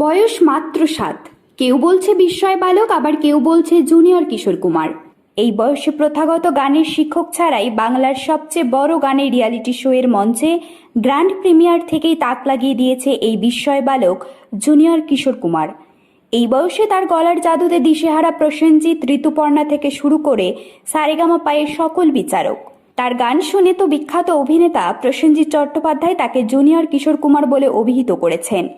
বয়স মাত্র সাত। কেউ বলছে বিস্ময় বালক, আবার কেউ বলছে জুনিয়র কিশোর কুমার। এই বয়সে প্রথাগত গানের শিক্ষক ছাড়াই বাংলার সবচেয়ে বড় গানের রিয়ালিটি শো এর মঞ্চে গ্র্যান্ড প্রিমিয়ার থেকেই তাক লাগিয়ে দিয়েছে এই বিস্ময় বালক, জুনিয়র কিশোর কুমার। এই বয়সে তার গলার জাদুতে দিশেহারা প্রসেনজিৎ ঋতুপর্ণা থেকে শুরু করে সারেগামা পায়ের সকল বিচারক। তার গান শুনে তো বিখ্যাত অভিনেতা প্রসেনজিৎ চট্টোপাধ্যায় তাকে জুনিয়র কিশোর কুমার বলে অভিহিত করেছেন।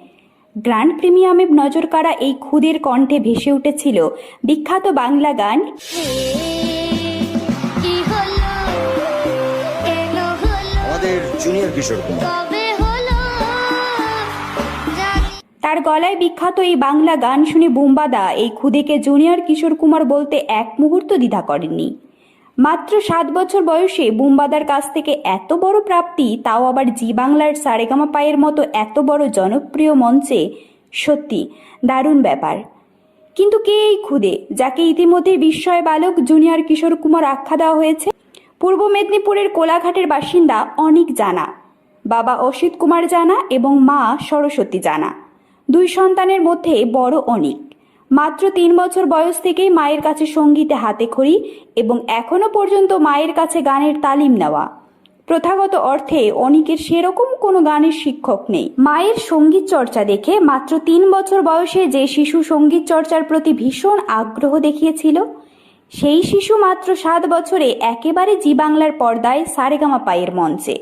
গ্র্যান্ড প্রিমিয়ামে নজর কাড়া এই খুদের কণ্ঠে ভেসে উঠেছিল বিখ্যাত বাংলা গান। কি হলো? কেন হলো? আমাদের জুনিয়র কিশোর কুমার। কবে হলো? জানি তার গলায় বিখ্যাত এই বাংলা গান শুনে বুম্বাদা এই খুদেকে জুনিয়র কিশোর কুমার বলতে এক মুহূর্ত দ্বিধা করেননি। মাত্র সাত বছর বয়সে বুম্বাদার কাছ থেকে এত বড় প্রাপ্তি, তাও আবার জি বাংলার সারেগামা পায়ের মতো এত বড় জনপ্রিয় মঞ্চে? সত্যি, দারুণ ব্যাপার। কিন্তু কে এই খুদে, যাকে ইতিমধ্যে বিস্ময় বালক জুনিয়র কিশোর কুমার আখ্যা দেওয়া হয়েছে? পূর্ব মেদিনীপুরের কোলাঘাটের বাসিন্দা অনেক জানা, বাবা অসিত কুমার জানা এবং মা সরস্বতী জানা। দুই সন্তানের মধ্যে বড় অনিক। মাত্র তিন বছর বয়স থেকেই মায়ের কাছে সঙ্গীতে হাতে খড়ি এবং এখনও পর্যন্ত মায়ের কাছে গানের তালিম নেওয়া। প্রথাগত অর্থে অনিকের সেরকম কোনো গানের শিক্ষক নেই। মায়ের সংগীত চর্চা দেখে মাত্র তিন বছর বয়সে যে শিশু সংগীত চর্চার প্রতি ভীষণ আগ্রহ দেখিয়েছিল, সেই শিশু মাত্র সাত বছরে একেবারে জি বাংলার পর্দায় সারেগামা পায়ের মঞ্চে।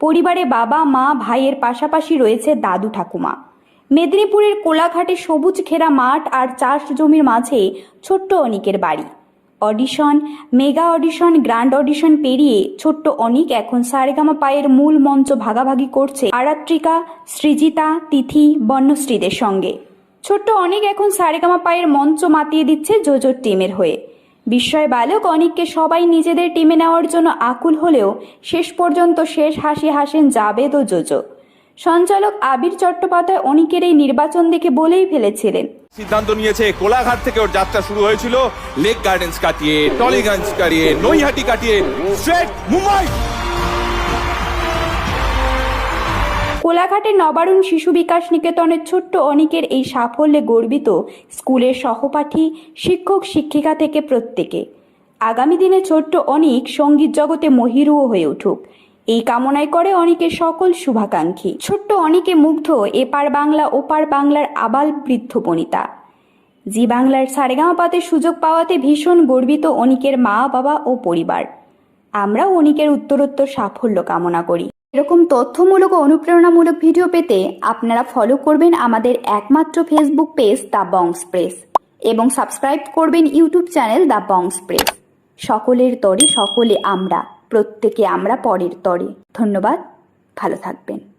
পরিবারে বাবা, মা, ভাইয়ের পাশাপাশি রয়েছে দাদু ঠাকুমা। মেদিনীপুরের কোলাঘাটে সবুজ ঘেরা মাঠ আর চাষ জমির মাঝে ছোট্ট অনিকের বাড়ি। Audition, mega audition, grand audition পেরিয়ে ছোট্ট অনিক এখন সারেগামা পায়ের মূল মঞ্চ ভাগাভাগি করছে আরাত্রিকা, সৃজিতা, তিথি, বন্যশ্রীদের সঙ্গে। ছোট্ট অনিক এখন সারেগামা পায়ের মঞ্চ মাতিয়ে দিচ্ছে জোজোর টিমের হয়ে। বিস্ময় বালক অনিককে সবাই নিজেদের টিমে নেওয়ার জন্য আকুল হলেও শেষ পর্যন্ত শেষ হাসি হাসেন জাবেদ ও জোজো। সঞ্চালক আবির চট্টোপাধ্যায় অনিকের এই নির্বাচন দেখে বলেই ফেলেছিলেন। সিদ্ধান্ত নিয়েছে কোলাঘাট থেকে ওর যাত্রা শুরু হয়েছিল। লেক গার্ডেন্স কাটিয়ে টলিগঞ্জ কাটিয়ে নৈহাটি কাটিয়ে স্ট্রেট মুম্বাই। কোলাঘাটের নবারুণ শিশু বিকাশ নিকেতনের ছোট্ট অনিকের এই সাফল্যে গর্বিত স্কুলের সহপাঠী শিক্ষক শিক্ষিকা থেকে প্রত্যেকে। আগামী দিনে ছোট্ট অনিক সংগীত জগতে মহিরুও হয়ে উঠুক। এই কামনায় করে অনিকের সকল শুভাকাঙ্ক্ষী। ছোট্ট অনেকে মুগ্ধ এপার বাংলা, ওপার বাংলার আবাল বৃদ্ধ বনিতা। জি বাংলার সারেগামাপাতে সুযোগ পাওয়াতে ভীষণ গর্বিত অনিকের মা, বাবা ও পরিবার। আমরাও অনিকের উত্তরোত্তর সাফল্য কামনা করি। এরকম তথ্যমূলক ও অনুপ্রেরণামূলক ভিডিও পেতে আপনারা ফলো করবেন আমাদের একমাত্র Facebook page the Bongs press এবং সাবস্ক্রাইব করবেন YouTube channel the Bongs press সকলের তরে সকলে আমরা। প্রত্যেকে আমরা পরের তরে। ধন্যবাদ ভালো থাকবেন।